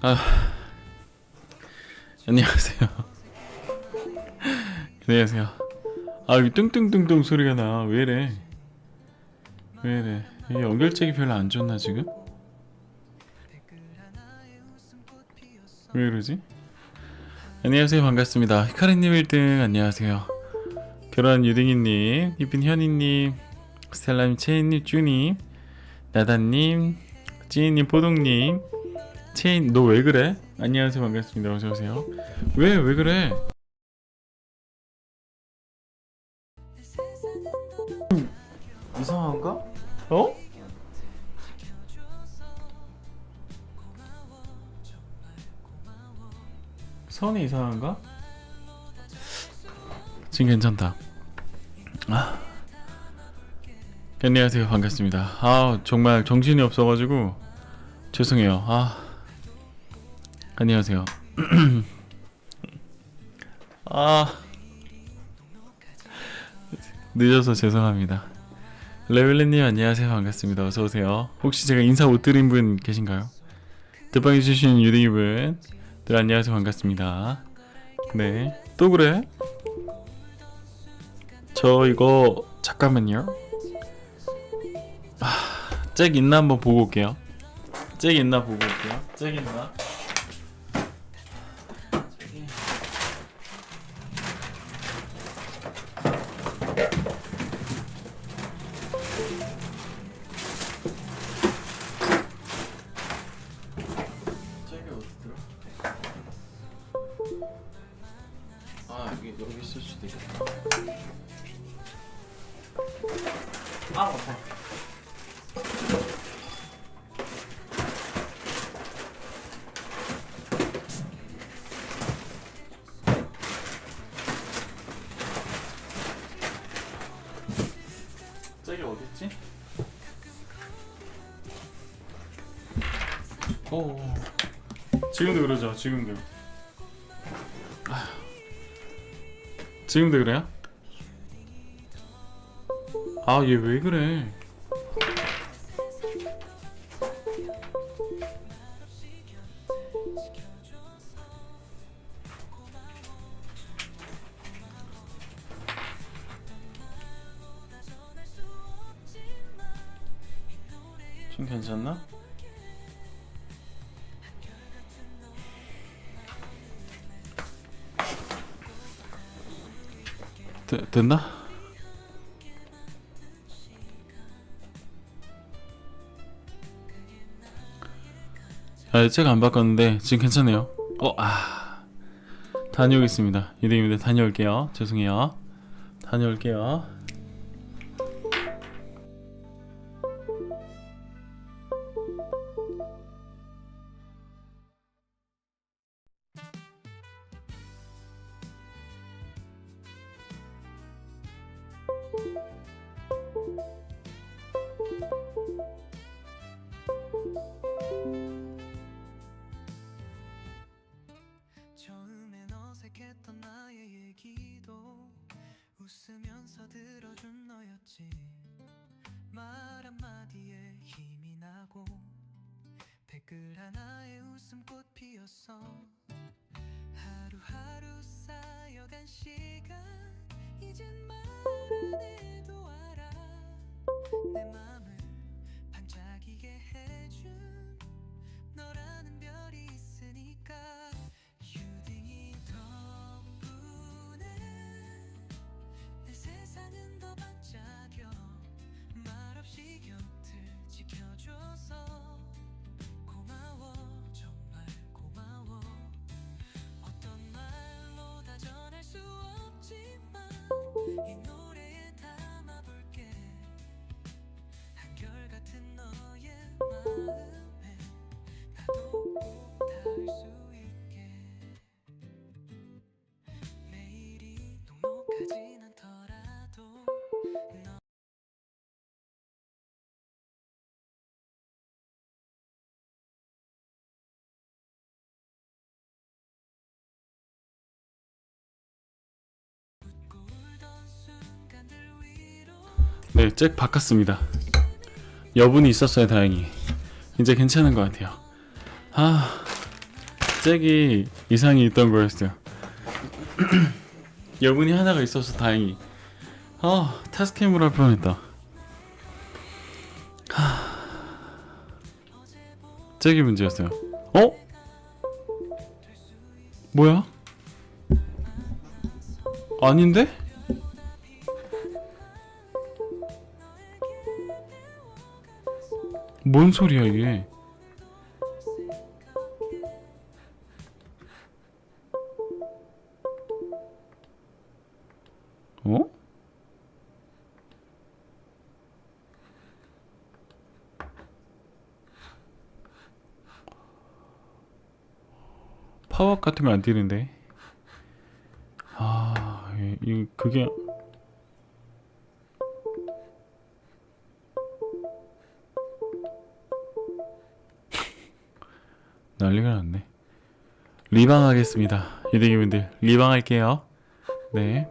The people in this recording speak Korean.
아 안녕하세요. 안녕하세요. 아 여기 뚱뚱뚱뚱 소리가 나. 왜래? 왜래? 이 연결책이 별로 안 좋나 지금? 왜 이러지? 안녕하세요 반갑습니다. 히카리님 1등 안녕하세요. 결혼 유딩이님, 이쁜 현이님, 스텔라님, 채인님, 쭈님, 나다님, 찌인님, 포동님, 체인 너 왜 그래? 안녕하세요 반갑습니다 어서 오세요. 왜 왜 그래? 이상한가? 어? 선이 이상한가? 지금 괜찮다. 아. 안녕하세요 반갑습니다. 아 정말 정신이 없어가지고 죄송해요. 아 안녕하세요. 아 늦어서 죄송합니다. 레벨리님 안녕하세요 반갑습니다. 어서 오세요. 혹시 제가 인사 못 드린 분 계신가요? 대빵해 주신 유딩이 분들 안녕하세요 반갑습니다. 네 또 그래? 저 이거 잠깐만요. 아, 잭 있나 한번 보고 올게요. 잭 있나 보고 올게요. 잭 있나? 아 여기 여기 있을 수도 있겠다. 아 아파. 저기 어디 있지? 오. 지금도 그러죠. 지금도. 지금도 그래요? 아, 얘 왜 그래? 좀 괜찮나? 되, 됐나? 아, 제가 안 바꿨는데 지금 괜찮네요. 어, 아, 다녀오겠습니다. 유대입니다. 다녀올게요. 죄송해요. 다녀올게요. 처음엔 어색했던 나의 얘기도 웃으면서 들어준 너였지. 말 한마디에 힘이 나고 댓글 하나에 웃음꽃 피었어 하루하루 쌓여간 시간 네, 잭 바꿨습니다. 여분이 있었어요, 다행히. 이제 괜찮은 것 같아요. 아, 잭이 이상이 있던 거였어요. 여분이 하나가 있어서 다행히. 아 타스캠을 할 뻔했다. 하... 잭이 문제였어요. 어? 뭐야? 아닌데? 뭔 소리야 이게? 어? 파워 거안 뛰는데. 아, 이, 이 그게 난리가 났네. 리방 하겠습니다. 유대기분들 리방 할게요. 네.